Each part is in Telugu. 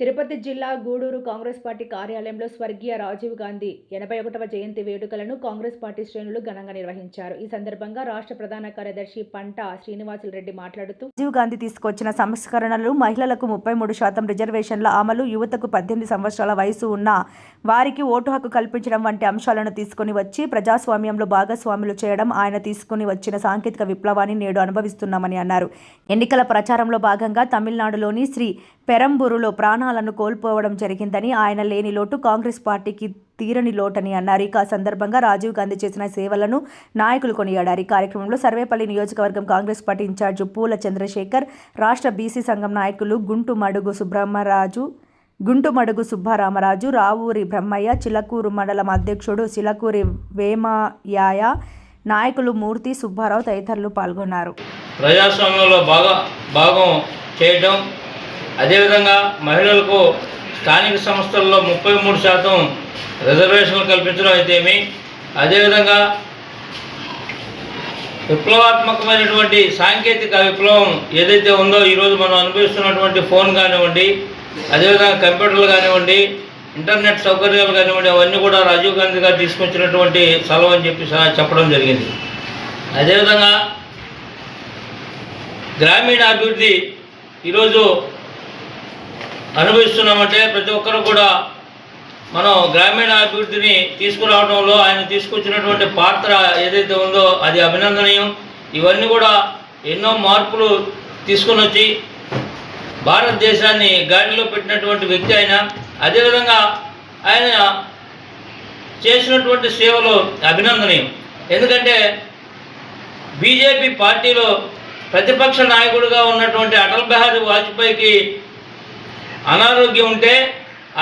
తిరుపతి జిల్లా గూడూరు కాంగ్రెస్ పార్టీ కార్యాలయంలో స్వర్గీయ రాజీవ్ గాంధీ ఎనభై ఒకటవ జయంతి వేడుకలను కాంగ్రెస్ పార్టీ శ్రేణులు ఘనంగా నిర్వహించారు. ఈ సందర్భంగా రాష్ట్ర ప్రధాన కార్యదర్శి పంట శ్రీనివాసులు రెడ్డి మాట్లాడుతూ రాజీవ్ గాంధీ తీసుకొచ్చిన సంస్కరణలు మహిళలకు ముప్పై మూడు శాతం రిజర్వేషన్ల అమలు యువతకు పద్దెనిమిది సంవత్సరాల వయసు ఉన్న వారికి ఓటు హక్కు కల్పించడం వంటి అంశాలను తీసుకుని వచ్చి ప్రజాస్వామ్యంలో భాగస్వాములు చేయడం ఆయన తీసుకుని వచ్చిన సాంకేతిక విప్లవాన్ని నేడు అనుభవిస్తున్నామని అన్నారు. ఎన్నికల ప్రచారంలో భాగంగా తమిళనాడులోని శ్రీ పెరంబూరులో ప్రాణాలను కోల్పోవడం జరిగిందని ఆయన లేని లోటు కాంగ్రెస్ పార్టీకి తీరని లోటని అన్నారు. ఇక సందర్భంగా రాజీవ్ గాంధీ చేసిన సేవలను నాయకులు కొనియాడారు. ఈ కార్యక్రమంలో సర్వేపల్లి నియోజకవర్గం కాంగ్రెస్ పార్టీ ఇన్ఛార్జ్ పూల చంద్రశేఖర్ రాష్ట్ర బీసీ సంఘం నాయకులు గుంటు మడుగు సుబ్రహ్మరాజు గుంటు మడుగు సుబ్బారామరాజు రావూరి బ్రహ్మయ్య చిలకూరు మండలం అధ్యక్షుడు చిలకూరి వేమయాయ నాయకులు మూర్తి సుబ్బారావు తదితరులు పాల్గొన్నారు. ప్రజాస్వామ్యంలో భాగం చేయడం అదేవిధంగా మహిళలకు స్థానిక సంస్థల్లో ముప్పై మూడు శాతం రిజర్వేషన్లు కల్పించడం అయితేమి అదేవిధంగా విప్లవాత్మకమైనటువంటి సాంకేతిక విప్లవం ఏదైతే ఉందో ఈరోజు మనం అనుభవిస్తున్నటువంటి ఫోన్ కానివ్వండి అదేవిధంగా కంప్యూటర్లు కానివ్వండి ఇంటర్నెట్ సౌకర్యాలు కానివ్వండి అవన్నీ కూడా రాజీవ్ గాంధీ గారు తీసుకొచ్చినటువంటి సెలవు అని చెప్పి చెప్పడం జరిగింది. అదేవిధంగా గ్రామీణ అభివృద్ధి ఈరోజు అనుభవిస్తున్నామంటే ప్రతి ఒక్కరు కూడా మనం గ్రామీణ అభివృద్ధిని తీసుకురావడంలో ఆయన తీసుకొచ్చినటువంటి పాత్ర ఏదైతే ఉందో అది అభినందనీయం. ఇవన్నీ కూడా ఎన్నో మార్పులు తీసుకుని వచ్చి భారతదేశాన్ని గాడిలో పెట్టినటువంటి వ్యక్తి ఆయన. అదేవిధంగా ఆయన చేసినటువంటి సేవలు అభినందనీయం. ఎందుకంటే బీజేపీ పార్టీలో ప్రతిపక్ష నాయకుడిగా ఉన్నటువంటి అటల్ బిహారీ వాజ్పేయికి అనారోగ్యం ఉంటే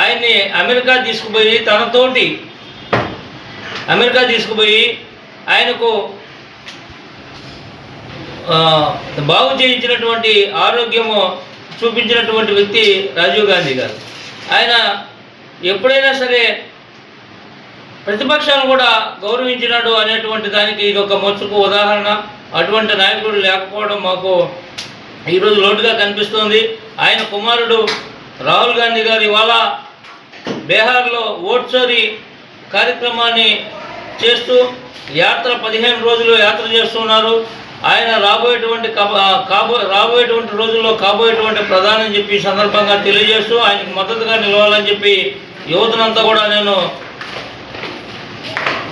ఆయన్ని అమెరికా తీసుకుపోయి తనతోటి అమెరికా తీసుకుపోయి ఆయనకు బాగు చేయించినటువంటి ఆరోగ్యము చూపించినటువంటి వ్యక్తి రాజీవ్ గాంధీ గారు. ఆయన ఎప్పుడైనా సరే ప్రతిపక్షాలను కూడా గౌరవించినాడు అనేటువంటి దానికి ఇది ఒక మొచ్చుకు ఉదాహరణ. అటువంటి నాయకుడు లేకపోవడం మాకు ఈరోజు లోటుగా కనిపిస్తోంది. ఆయన కుమారుడు రాహుల్ గాంధీ గారు ఇవాళ బీహార్లో ఓట్ చోరీ కార్యక్రమాన్ని చేస్తూ యాత్ర పదిహేను రోజులు యాత్ర చేస్తున్నారు ఆయన రాబోయేటువంటి కాబో రాబోయేటువంటి రోజుల్లో కాబోయేటువంటి ప్రధాని చెప్పి సందర్భంగా తెలియజేస్తూ ఆయనకు మద్దతుగా నిలవాలని చెప్పి యువతనంతా కూడా నేను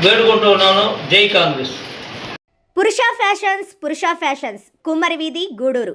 వేడుకుంటూ ఉన్నాను. జై కాంగ్రెస్. పురుష ఫ్యాషన్స్ పురుష ఫ్యాషన్స్. కుమ్మరి వీధి గూడూరు.